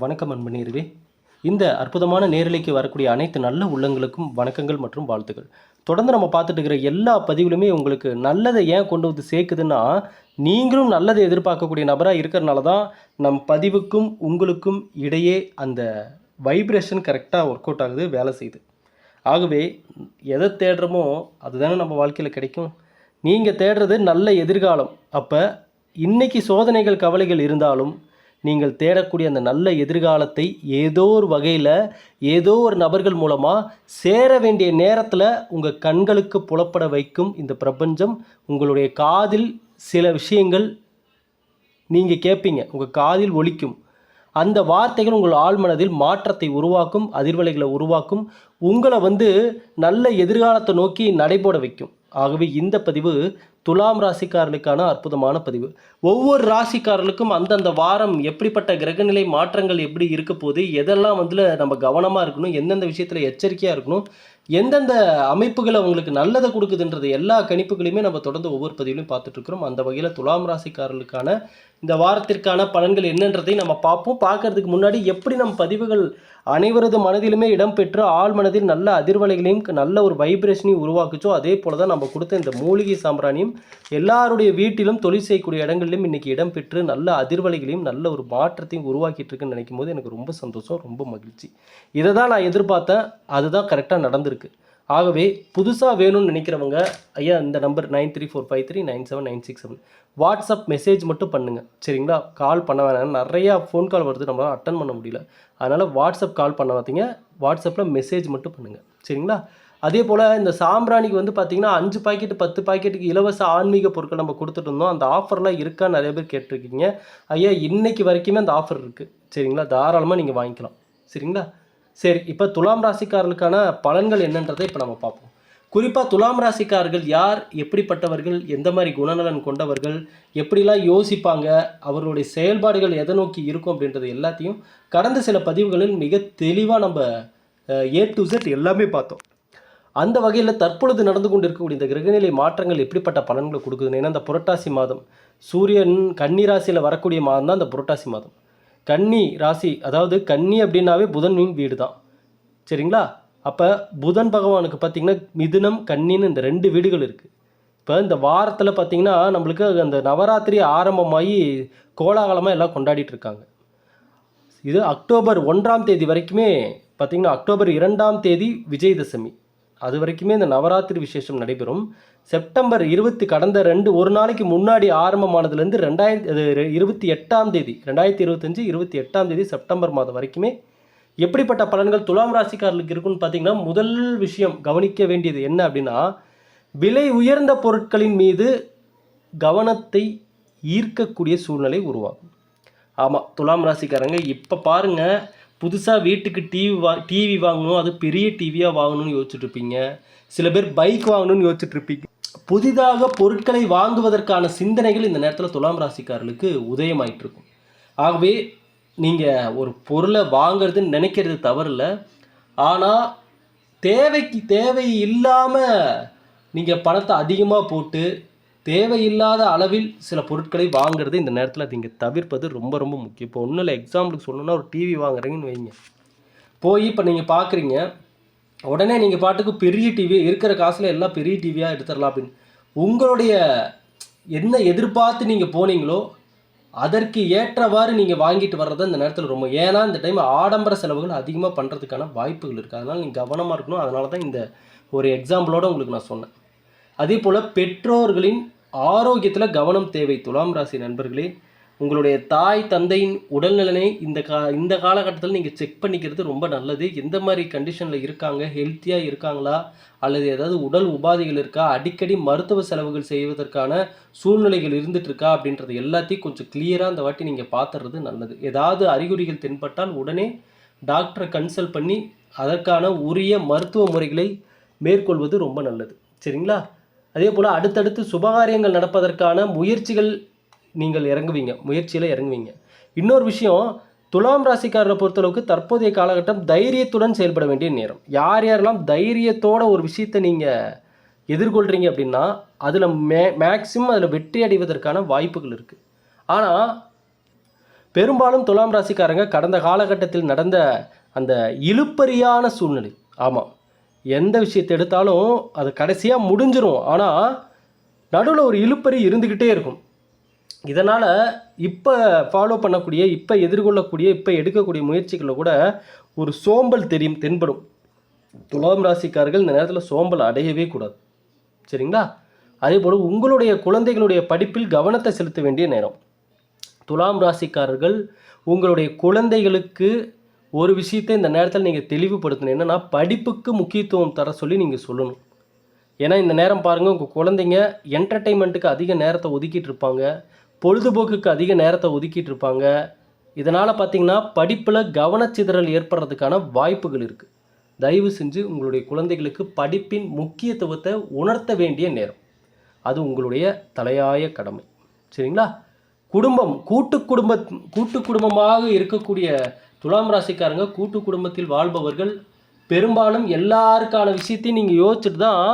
வணக்கம் அன்பு இந்த அற்புதமான நேரலைக்கு வரக்கூடிய அனைத்து நல்ல உள்ளங்களுக்கும் வணக்கங்கள் மற்றும் வாழ்த்துக்கள். தொடர்ந்து நம்ம பார்த்துட்டு இருக்கிற எல்லா பதிவுகளுமே உங்களுக்கு நல்லதை ஏன் கொண்டு வந்து சேர்க்குதுன்னா நீங்களும் நல்லதை எதிர்பார்க்கக்கூடிய நபராக இருக்கிறனால தான் நம் பதிவுக்கும் உங்களுக்கும் இடையே அந்த வைப்ரேஷன் கரெக்டாக ஒர்க் அவுட் ஆகுது வேலை செய்யுது. ஆகவே எதை தேடுறோமோ அதுதானே நம்ம வாழ்க்கையில் கிடைக்கும். நீங்கள் தேடுறது நல்ல எதிர்காலம். அப்போ இன்றைக்கி சோதனைகள் கவலைகள் இருந்தாலும் நீங்கள் தேடக்கூடிய அந்த நல்ல எதிர்காலத்தை ஏதோ ஒரு வகையில் ஏதோ ஒரு நபர்கள் மூலமாக சேர வேண்டிய நேரத்தில் உங்கள் கண்களுக்கு புலப்பட வைக்கும் இந்த பிரபஞ்சம். உங்களுடைய காதில் சில விஷயங்கள் நீங்கள் கேட்பீங்க உங்கள் காதில் ஒழிக்கும் அந்த வார்த்தைகள் உங்கள் ஆழ்மனதில் மாற்றத்தை உருவாக்கும் அதிர்வலைகளை உருவாக்கும். உங்களை வந்து நல்ல எதிர்காலத்தை நோக்கி நடைபோட வைக்கும். ஆகவே இந்த பதிவு துலாம் ராசிக்காரர்களுக்கான அற்புதமான பதிவு. ஒவ்வொரு ராசிக்காரர்களுக்கும் அந்தந்த வாரம் எப்படிப்பட்ட கிரகநிலை மாற்றங்கள் எப்படி இருக்க போகுது எதெல்லாம் வந்து நம்ம கவனமாக இருக்கணும் எந்தெந்த விஷயத்தில் எச்சரிக்கையாக இருக்கணும் எந்தெந்த அமைப்புகள் அவங்களுக்கு நல்லதை கொடுக்குதுன்றது எல்லா கணிப்புகளையுமே நம்ம தொடர்ந்து ஒவ்வொரு பதிவிலையும் பார்த்துட்ருக்குறோம் அந்த வகையில் துலாம் ராசிக்காரர்களுக்கான இந்த வாரத்திற்கான பலன்கள் என்னன்றதை நம்ம பார்ப்போம். பார்க்கறதுக்கு முன்னாடி எப்படி நம் பதிவுகள் அனைவரது மனதிலுமே இடம்பெற்று ஆழ் மனதில் நல்ல அதிர்வலைகளையும் நல்ல ஒரு வைப்ரேஷனையும் உருவாக்குச்சோ அதே போல் தான் நம்ம கொடுத்த இந்த மூலிகை சாம்பிராணியும் எல்லாருடைய வீட்டிலும் தொழில் செய்யக்கூடிய இடங்கள்லையும் இன்றைக்கி இடம்பெற்று நல்ல அதிர்வலைகளையும் நல்ல ஒரு மாற்றத்தையும் உருவாக்கிட்டு இருக்குன்னு நினைக்கும் போது எனக்கு ரொம்ப சந்தோஷம் ரொம்ப மகிழ்ச்சி. இதை தான் நான் எதிர்பார்த்தேன். அதுதான் கரெக்டாக நடந்திருக்கு. ஆகவே புதுசாக வேணும்னு நினைக்கிறவங்க ஐயா இந்த number nine three four five three nine seven nine six seven. WhatsApp message மட்டும் பண்ணுங்கள் சரிங்களா? கால் பண்ண வேணாம். நிறையா ஃபோன் கால் வருது நம்மளால் அட்டன் பண்ண முடியல. அதனால் வாட்ஸ்அப் கால் பண்ண பார்த்தீங்க வாட்ஸ்அப்பில் மெசேஜ் மட்டும் பண்ணுங்கள் சரிங்களா? அதே போல் இந்த சாம்பிராணிக்கு வந்து பார்த்திங்கன்னா அஞ்சு பாக்கெட்டு பத்து பாக்கெட்டுக்கு இலவச ஆன்மீக பொருட்கள் நம்ம கொடுத்துட்டு இருந்தோம். அந்த ஆஃபர்லாம் இருக்கா? நிறைய பேர் கேட்டிருக்கீங்க. ஐயா இன்னைக்கு வரைக்குமே அந்த ஆஃபர் இருக்குது சரிங்களா? தாராளமாக நீங்கள் வாங்கிக்கலாம். சரிங்களா? சரி இப்போ துலாம் ராசிக்காரர்களுக்கான பலன்கள் என்னன்றதை இப்போ நம்ம பார்ப்போம். குறிப்பாக துலாம் ராசிக்காரர்கள் யார்? எப்படிப்பட்டவர்கள்? எந்த மாதிரி குணநலன் கொண்டவர்கள்? எப்படிலாம் யோசிப்பாங்க? அவர்களுடைய செயல்பாடுகள் எதை நோக்கி இருக்கும் அப்படின்றது எல்லாத்தையும் கடந்த சில பதிவுகளில் மிக தெளிவாக நம்ம ஏ டு செட் எல்லாமே பார்த்தோம். அந்த வகையில் தற்பொழுது நடந்து கொண்டு இருக்கக்கூடிய இந்த கிரகநிலை மாற்றங்கள் எப்படிப்பட்ட பலன்களை கொடுக்குதுன்னு? ஏன்னா அந்த புரட்டாசி மாதம். சூரியன் கன்னி ராசியில் வரக்கூடிய மாதம் தான் அந்த புரட்டாசி மாதம். கன்னி ராசி அதாவது கன்னி அப்படின்னாவே புதனின் வீடு தான் சரிங்களா? அப்போ புதன் பகவானுக்கு பார்த்தீங்கன்னா மிதுனம் கன்னின்னு இந்த ரெண்டு வீடுகள் இருக்குது இப்போ இந்த வாரத்தில் பார்த்தீங்கன்னா நம்மளுக்கு அந்த நவராத்திரி ஆரம்பமாகி கோலாகலமாக எல்லாம் கொண்டாடிட்டு இருக்காங்க. இது அக்டோபர் ஒன்றாம் தேதி வரைக்குமே பார்த்தீங்கன்னா அக்டோபர் இரண்டாம் தேதி விஜயதசமி. அது வரைக்குமே இந்த நவராத்திரி விசேஷம் நடைபெறும். செப்டம்பர் இருபத்தி கடந்த ரெண்டு ஒரு நாளைக்கு முன்னாடி ஆரம்பமானதுலேருந்து ரெண்டாயிரத்தி இருபத்தி எட்டாம் தேதி ரெண்டாயிரத்தி இருபத்தஞ்சு இருபத்தி எட்டாம் தேதி செப்டம்பர் மாதம் வரைக்குமே எப்படிப்பட்ட பலன்கள் துலாம் ராசிக்காரர்களுக்கு இருக்குன்னு பார்த்தீங்கன்னா முதல் விஷயம் கவனிக்க வேண்டியது என்ன அப்படின்னா விலை உயர்ந்த பொருட்களின் மீது கவனத்தை ஈர்க்கக்கூடிய சூழ்நிலை உருவாகும். ஆமாம் துலாம் ராசிக்காரங்க இப்போ பாருங்கள் புதுசாக வீட்டுக்கு டிவி வா டிவி வாங்கணும் அது பெரிய டிவியாக வாங்கணும்னு யோசிச்சுட்ருப்பீங்க. சில பேர் பைக் வாங்கணும்னு யோசிச்சுட்ருப்பீங்க. புதிதாக பொருட்களை வாங்குவதற்கான சிந்தனைகள் இந்த நேரத்தில் துலாம் ராசிக்காரர்களுக்கு உதயமாயிட்டு இருக்கும் ஆகவே நீங்கள் ஒரு பொருளை வாங்குறதுன்னு நினைக்கிறது தவறில்ல. ஆனால் தேவைக்கு தேவை இல்லாமல் நீங்கள் பணத்தை அதிகமாக போட்டு தேவையில்லாத அளவில் சில பொருட்களை வாங்குறது இந்த நேரத்தில் நீங்கள் தவிர்ப்பது ரொம்ப ரொம்ப முக்கியம். இப்போ ஒன்றும் இல்லை எக்ஸாம்பிளுக்கு சொல்லணும்னா ஒரு டிவி வாங்குறீங்கன்னு வைங்க. போய் இப்போ நீங்கள் பார்க்குறீங்க உடனே நீங்கள் பாட்டுக்கு பெரிய டிவி இருக்கிற காசில் எல்லாம் பெரிய டிவியாக எடுத்துடலாம் அப்படின்னு. உங்களுடைய என்ன எதிர்பார்த்து நீங்கள் போனீங்களோ அதற்கு ஏற்றவாறு நீங்கள் வாங்கிட்டு வர்றது இந்த நேரத்தில் ரொம்ப. ஏன்னா இந்த டைம் ஆடம்பர செலவுகள் அதிகமாக பண்ணுறதுக்கான வாய்ப்புகள் இருக்குது அதனால் நீங்கள் கவனமாக இருக்கணும். அதனால தான் இந்த ஒரு எக்ஸாம்பிளோடு உங்களுக்கு நான் சொன்னேன். அதே போல் பெற்றோர்களின் ஆரோக்கியத்தில் கவனம் தேவை. துலாம் ராசி நண்பர்களே உங்களுடைய தாய் தந்தையின் உடல்நலனை இந்த கா இந்த காலகட்டத்தில் நீங்கள் செக் பண்ணிக்கிறது ரொம்ப நல்லது. எந்த மாதிரி கண்டிஷனில் இருக்காங்க? ஹெல்த்தியாக இருக்காங்களா? அல்லது ஏதாவது உடல் உபாதைகள் இருக்கா? அடிக்கடி மருத்துவ செலவுகள் செய்வதற்கான சூழ்நிலைகள் இருந்துகிட்ருக்கா இருக்கா? அப்படின்றது எல்லாத்தையும் கொஞ்சம் கிளியராக அந்த வாட்டி நீங்கள் பார்த்துறது நல்லது. ஏதாவது அறிகுறிகள் தென்பட்டால் உடனே டாக்டரை கன்சல்ட் பண்ணி அதற்கான உரிய மருத்துவ முறைகளை மேற்கொள்வது ரொம்ப நல்லது. சரிங்களா? அதே போல் அடுத்தடுத்து சுபகாரியங்கள் நடப்பதற்கான முயற்சிகள் நீங்கள் இறங்குவீங்க முயற்சியில் இறங்குவீங்க. இன்னொரு விஷயம் துலாம் ராசிக்காரரை பொறுத்தளவுக்கு தற்போதைய காலகட்டம் தைரியத்துடன் செயல்பட வேண்டிய நேரம். யார் யாரெல்லாம் தைரியத்தோட ஒரு விஷயத்தை நீங்கள் எதிர்கொள்கிறீங்க அப்படின்னா அதில் மே மேக்சிமம் அதில் வெற்றி அடைவதற்கான வாய்ப்புகள் இருக்குது ஆனால் பெரும்பாலும் துலாம் ராசிக்காரங்க கடந்த காலகட்டத்தில் நடந்த அந்த இழுப்பறியான சூழ்நிலை ஆமாம் எந்த விஷயத்தை எடுத்தாலும் அது கடைசியாக முடிஞ்சிரும். ஆனால் நடுவில் ஒரு இழுப்பறி இருந்துக்கிட்டே இருக்கும். இதனால் இப்போ ஃபாலோ பண்ணக்கூடிய இப்போ எதிர்கொள்ளக்கூடிய இப்போ எடுக்கக்கூடிய முயற்சிகளில் கூட ஒரு சோம்பல் தெரியும் தென்படும். துலாம் ராசிக்காரர்கள் இந்த நேரத்தில் சோம்பல் அடையவே கூடாது. சரிங்களா? அதே போல் உங்களுடைய குழந்தைகளுடைய படிப்பில் கவனத்தை செலுத்த வேண்டிய நேரம். துலாம் ராசிக்காரர்கள் உங்களுடைய குழந்தைகளுக்கு ஒரு விஷயத்தை இந்த நேரத்தில் நீங்கள் தெளிவுபடுத்தணும். என்னென்னா படிப்புக்கு முக்கியத்துவம் தர சொல்லி நீங்கள் சொல்லணும். ஏன்னா இந்த நேரம் பாருங்கள் உங்கள் குழந்தைங்க என்டர்டெயின்மெண்ட்டுக்கு அதிக நேரத்தை ஒதுக்கிட்டு இருப்பாங்க. பொழுதுபோக்குக்கு அதிக நேரத்தை ஒதுக்கிட்டு இருப்பாங்க. இதனால் பார்த்தீங்கன்னா படிப்பில் கவனச்சிதறல் ஏற்படுறதுக்கான வாய்ப்புகள் இருக்குது தயவு செஞ்சு உங்களுடைய குழந்தைகளுக்கு படிப்பின் முக்கியத்துவத்தை உணர்த்த வேண்டிய நேரம். அது உங்களுடைய தலையாய கடமை. சரிங்களா? குடும்பம் கூட்டு குடும்ப கூட்டு குடும்பமாக இருக்கக்கூடிய துலாம் ராசிக்காரங்க கூட்டு குடும்பத்தில் வாழ்பவர்கள் பெரும்பாலும் எல்லாருக்கான விஷயத்தையும் நீங்கள் யோசிச்சுட்டு தான்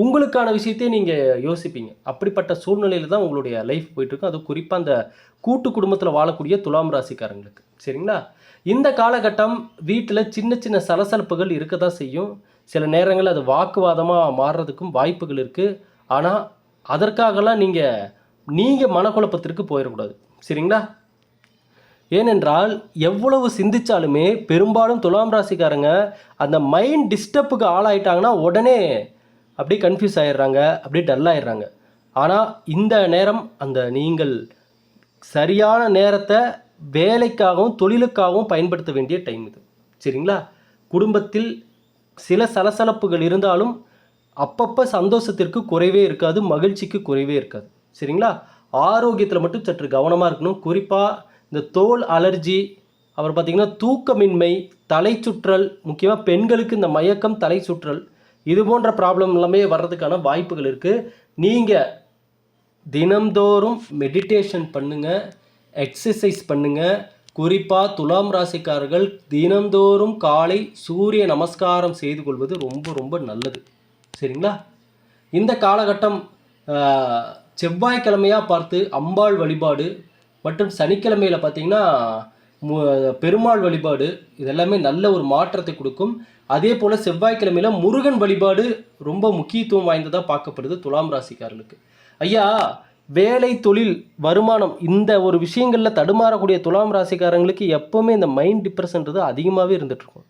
உங்களுக்கான விஷயத்தையும் நீங்கள் யோசிப்பீங்க. அப்படிப்பட்ட சூழ்நிலையில் தான் உங்களுடைய லைஃப் போயிட்டுருக்கும் அது குறிப்பாக அந்த கூட்டு குடும்பத்தில் வாழக்கூடிய துலாம் ராசிக்காரங்களுக்கு. சரிங்களா? இந்த காலகட்டம் வீட்டில் சின்ன சின்ன சலசலப்புகள் இருக்க தான் செய்யும். சில நேரங்களில் அது வாக்குவாதமாக மாறுறதுக்கும் வாய்ப்புகள் இருக்குது ஆனால் அதற்காகலாம் நீங்கள் நீங்கள் மனக்குழப்பத்திற்கு போயிடக்கூடாது. சரிங்களா? ஏனென்றால் எவ்வளவு சிந்திச்சாலுமே பெரும்பாலும் துலாம் ராசிக்காரங்க அந்த மைண்ட் டிஸ்டர்புக்கு ஆளாயிட்டாங்கன்னா உடனே அப்படியே கன்ஃபியூஸ் ஆயிடுறாங்க அப்படியே டல் ஆயிடுறாங்க. ஆனால் இந்த நேரம் அந்த நீங்கள் சரியான நேரத்தை வேலைக்காகவும் தொழிலுக்காகவும் பயன்படுத்த வேண்டிய டைம் இது. சரிங்களா? குடும்பத்தில் சில சலசலப்புகள் இருந்தாலும் அப்பப்போ சந்தோஷத்திற்கு குறைவே இருக்காது மகிழ்ச்சிக்கு குறைவே இருக்காது. சரிங்களா? ஆரோக்கியத்தில் மட்டும் சற்று கவனமாக இருக்கணும். குறிப்பாக இந்த தோல் அலர்ஜி அப்புறம் பார்த்திங்கன்னா தூக்கமின்மை தலை சுற்றல் முக்கியமாக பெண்களுக்கு இந்த மயக்கம் தலை சுற்றல் இது போன்ற ப்ராப்ளம் எல்லாமே வர்றதுக்கான வாய்ப்புகள் இருக்குது நீங்கள் தினம்தோறும் மெடிடேஷன் பண்ணுங்கள் எக்ஸசைஸ் பண்ணுங்கள் குறிப்பாக துலாம் ராசிக்காரர்கள் தினம்தோறும் காலை சூரிய நமஸ்காரம் செய்து கொள்வது ரொம்ப ரொம்ப நல்லது. சரிங்களா? இந்த காலகட்டம் செவ்வாய்க்கிழமையாக பார்த்து அம்பாள் வழிபாடு மற்றும் சனிக்கிழமையில் பார்த்தீங்கன்னா மு- பெருமாள் வழிபாடு இதெல்லாமே நல்ல ஒரு மாற்றத்தை கொடுக்கும். அதே போல் செவ்வாய்க்கிழமையில் முருகன் வழிபாடு ரொம்ப முக்கியத்துவம் வாய்ந்ததாக பார்க்கப்படுது துலாம் ராசிக்காரர்களுக்கு. ஐயா வேலை தொழில் வருமானம் இந்த ஒரு விஷயங்களில் தடுமாறக்கூடிய துலாம் ராசிக்காரங்களுக்கு எப்போவுமே இந்த மைண்ட் டிப்ரெஷன்றது அதிகமாகவே இருந்துகிட்ருக்கும்.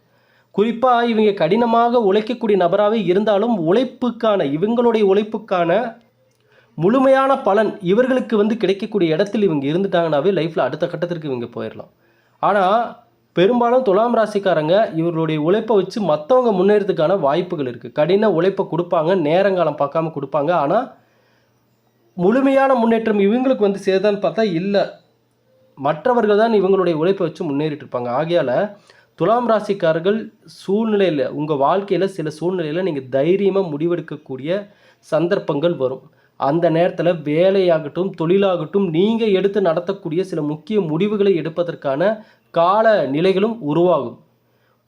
குறிப்பாக இவங்க கடினமாக உழைக்கக்கூடிய நபராகவே இருந்தாலும் உழைப்புக்கான இவங்களுடைய உழைப்புக்கான முழுமையான பலன் இவர்களுக்கு வந்து கிடைக்கக்கூடிய இடத்தில் இவங்க இருந்துட்டாங்கனாவே லைஃப்பில் அடுத்த கட்டத்திற்கு இவங்க போயிடலாம் ஆனால் பெரும்பாலும் துலாம் ராசிக்காரங்க இவர்களுடைய உழைப்பை வச்சு மற்றவங்க முன்னேறதுக்கான வாய்ப்புகள் இருக்குது கடின உழைப்பை கொடுப்பாங்க நேரங்காலம் பார்க்காம கொடுப்பாங்க. ஆனால் முழுமையான முன்னேற்றம் இவங்களுக்கு வந்து சேதான்னு பார்த்தா இல்லை. மற்றவர்கள் தான் இவங்களுடைய உழைப்பை வச்சு முன்னேறிட்டு இருப்பாங்க. ஆகையால் துலாம் ராசிக்காரர்கள் சூழ்நிலையில் உங்கள் வாழ்க்கையில் சில சூழ்நிலையில் நீங்கள் தைரியமாக முடிவெடுக்கக்கூடிய சந்தர்ப்பங்கள் வரும். அந்த நேரத்தில் வேலையாகட்டும் தொழிலாகட்டும் நீங்கள் எடுத்து நடத்தக்கூடிய சில முக்கிய முடிவுகளை எடுப்பதற்கான கால நிலைகளும் உருவாகும்.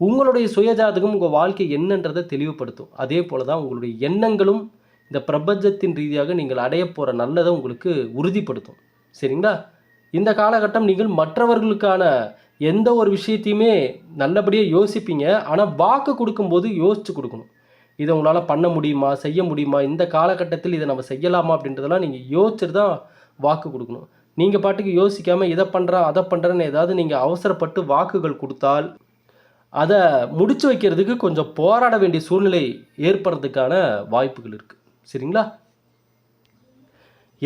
உங்களுடைய சுயஜாதகம் உங்கள் வாழ்க்கை என்னன்றதை தெளிவுபடுத்தும். அதே போல தான் உங்களுடைய எண்ணங்களும் இந்த பிரபஞ்சத்தின் ரீதியாக நீங்கள் அடைய போகிற நல்லதை உங்களுக்கு உறுதிப்படுத்தும். சரிங்களா? இந்த காலகட்டம் நீங்கள் மற்றவர்களுக்கான எந்த ஒரு விஷயத்தையுமே நல்லபடியாக யோசிப்பீங்க. ஆனால் வாக்கு கொடுக்கும்போது யோசித்து கொடுக்கணும். இதை உங்களால் பண்ண முடியுமா செய்ய முடியுமா இந்த காலகட்டத்தில் இதை நம்ம செய்யலாமா அப்படின்றதெல்லாம் நீங்கள் யோசிச்சுட்டு தான் வாக்கு கொடுக்கணும். நீங்கள் பாட்டுக்கு யோசிக்காமல் இதை பண்ணுறா அதை பண்ணுறேன்னு ஏதாவது நீங்கள் அவசரப்பட்டு வாக்குகள் கொடுத்தால் அதை முடிச்சு வைக்கிறதுக்கு கொஞ்சம் போராட வேண்டிய சூழ்நிலை ஏற்படுறதுக்கான வாய்ப்புகள் இருக்குது சரிங்களா?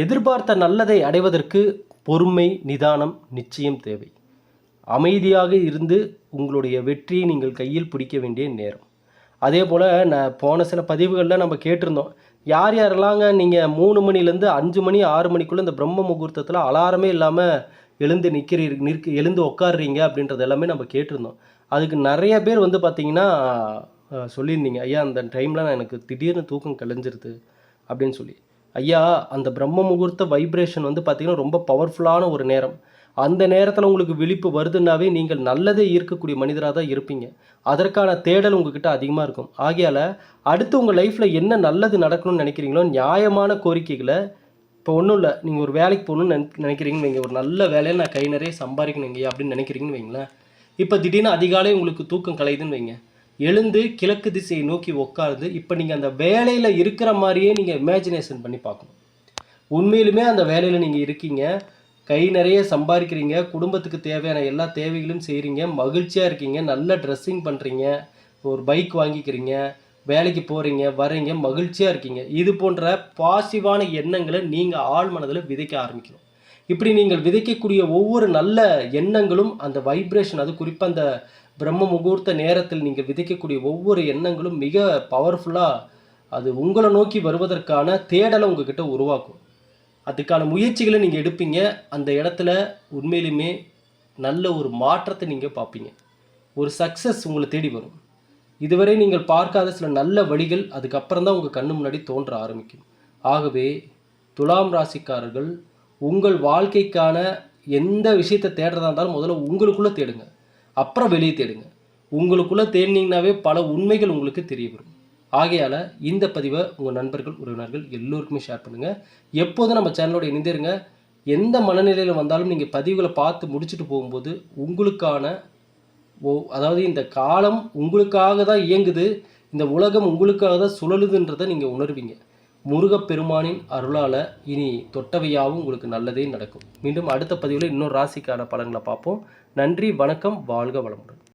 எதிர்பார்த்த நல்லதை அடைவதற்கு பொறுமை நிதானம் நிச்சயம் தேவை. அமைதியாக இருந்து உங்களுடைய வெற்றியை நீங்கள் கையில் பிடிக்க வேண்டிய நேரம். அதே போல் நான் போன சில பதிவுகளில் நம்ம கேட்டிருந்தோம். யார் யாரெல்லாங்க நீங்கள் மூணு மணிலேருந்து அஞ்சு மணி ஆறு மணிக்குள்ளே இந்த பிரம்ம முகூர்த்தத்தில் அலாரமே இல்லாமல் எழுந்து நிற்கிறீர் நிற்க எழுந்து உட்காடுறீங்க அப்படின்றது எல்லாமே நம்ம கேட்டிருந்தோம். அதுக்கு நிறைய பேர் வந்து பார்த்தீங்கன்னா சொல்லியிருந்தீங்க. ஐயா அந்த டைமில் நான் எனக்கு திடீர்னு தூக்கம் கலைஞ்சிருது அப்படின்னு சொல்லி. ஐயா அந்த பிரம்ம முகூர்த்த வைப்ரேஷன் வந்து பார்த்திங்கன்னா ரொம்ப பவர்ஃபுல்லான ஒரு நேரம். அந்த நேரத்தில் உங்களுக்கு விழிப்பு வருதுன்னாவே நீங்கள் நல்லதே ஈர்க்கக்கூடிய மனிதராக தான் இருப்பீங்க. அதற்கான தேடல் உங்ககிட்ட அதிகமாக இருக்கும். ஆகையால் அடுத்து உங்கள் லைஃப்பில் என்ன நல்லது நடக்கணும்னு நினைக்கிறீங்களோ நியாயமான கோரிக்கைகளை இப்போ ஒன்றும் இல்லை நீங்கள் ஒரு வேலைக்கு போகணும்னு நினை நினைக்கிறீங்கன்னு வைங்க. ஒரு நல்ல வேலையை நான் கை நிறைய சம்பாதிக்கணும் இங்கே அப்படின்னு நினைக்கிறீங்கன்னு வைங்களேன். இப்போ திடீர்னு அதிகாலை உங்களுக்கு தூக்கம் கலையுதுன்னு வைங்க. எழுந்து கிழக்கு திசையை நோக்கி உட்காருது இப்போ நீங்கள் அந்த வேலையில் இருக்கிற மாதிரியே நீங்கள் இமேஜினேஷன் பண்ணி பார்க்கணும். உண்மையிலுமே அந்த வேலையில் நீங்கள் இருக்கீங்க. கை நிறைய சம்பாதிக்கிறீங்க குடும்பத்துக்கு தேவையான எல்லா தேவைகளும் செய்கிறீங்க மகிழ்ச்சியாக இருக்கீங்க நல்ல ட்ரெஸ்ஸிங் பண்ணுறீங்க ஒரு பைக் வாங்கிக்கிறீங்க வேலைக்கு போகிறீங்க வர்றீங்க மகிழ்ச்சியாக இருக்கீங்க. இது போன்ற பாசிவான எண்ணங்களை நீங்கள் ஆள் மனதில் விதைக்க ஆரம்பிக்கணும். இப்படி நீங்கள் விதைக்கக்கூடிய ஒவ்வொரு நல்ல எண்ணங்களும் அந்த வைப்ரேஷன் அது குறிப்பாக அந்த பிரம்ம முகூர்த்த நேரத்தில் நீங்கள் விதைக்கக்கூடிய ஒவ்வொரு எண்ணங்களும் மிக பவர்ஃபுல்லாக அது உங்களை நோக்கி வருவதற்கான தேடலை உங்ககிட்ட உருவாக்கும். அதுக்கான முயற்சிகளை நீங்கள் எடுப்பீங்க. அந்த இடத்துல உண்மையிலுமே நல்ல ஒரு மாற்றத்தை நீங்கள் பார்ப்பீங்க. ஒரு சக்ஸஸ் உங்களை தேடி வரும். இதுவரை நீங்கள் பார்க்காத சில நல்ல வழிகள் அதுக்கப்புறம் தான் உங்கள் கண்ணு முன்னாடி தோன்ற ஆரம்பிக்கும். ஆகவே துலாம் ராசிக்காரர்கள் உங்கள் வாழ்க்கைக்கான எந்த விஷயத்தை தேடுறதா இருந்தாலும் முதல்ல உங்களுக்குள்ளே தேடுங்க. அப்புறம் வெளியே தேடுங்க. உங்களுக்குள்ளே தேடினீங்கனாவே பல உண்மைகள் உங்களுக்கு தெரிய வரும். ஆகையால் இந்த பதிவை உங்கள் நண்பர்கள் உறவினர்கள் எல்லோருக்குமே ஷேர் பண்ணுங்கள் எப்போதும் நம்ம சேனலோட இணைந்திருங்க. எந்த மனநிலையில் வந்தாலும் நீங்கள் பதிவுகளை பார்த்து முடிச்சுட்டு போகும்போது உங்களுக்கான ஓ அதாவது இந்த காலம் உங்களுக்காக தான் இயங்குது. இந்த உலகம் உங்களுக்காக தான் சுழலுதுன்றதை நீங்கள் உணர்வீங்க. முருகப்பெருமானின் அருளால் இனி தொட்டவையாகவும் உங்களுக்கு நல்லதே நடக்கும். மீண்டும் அடுத்த பதிவில் இன்னொரு ராசிக்கான பலன்களை பார்ப்போம். நன்றி வணக்கம் வாழ்க வளமுடன்.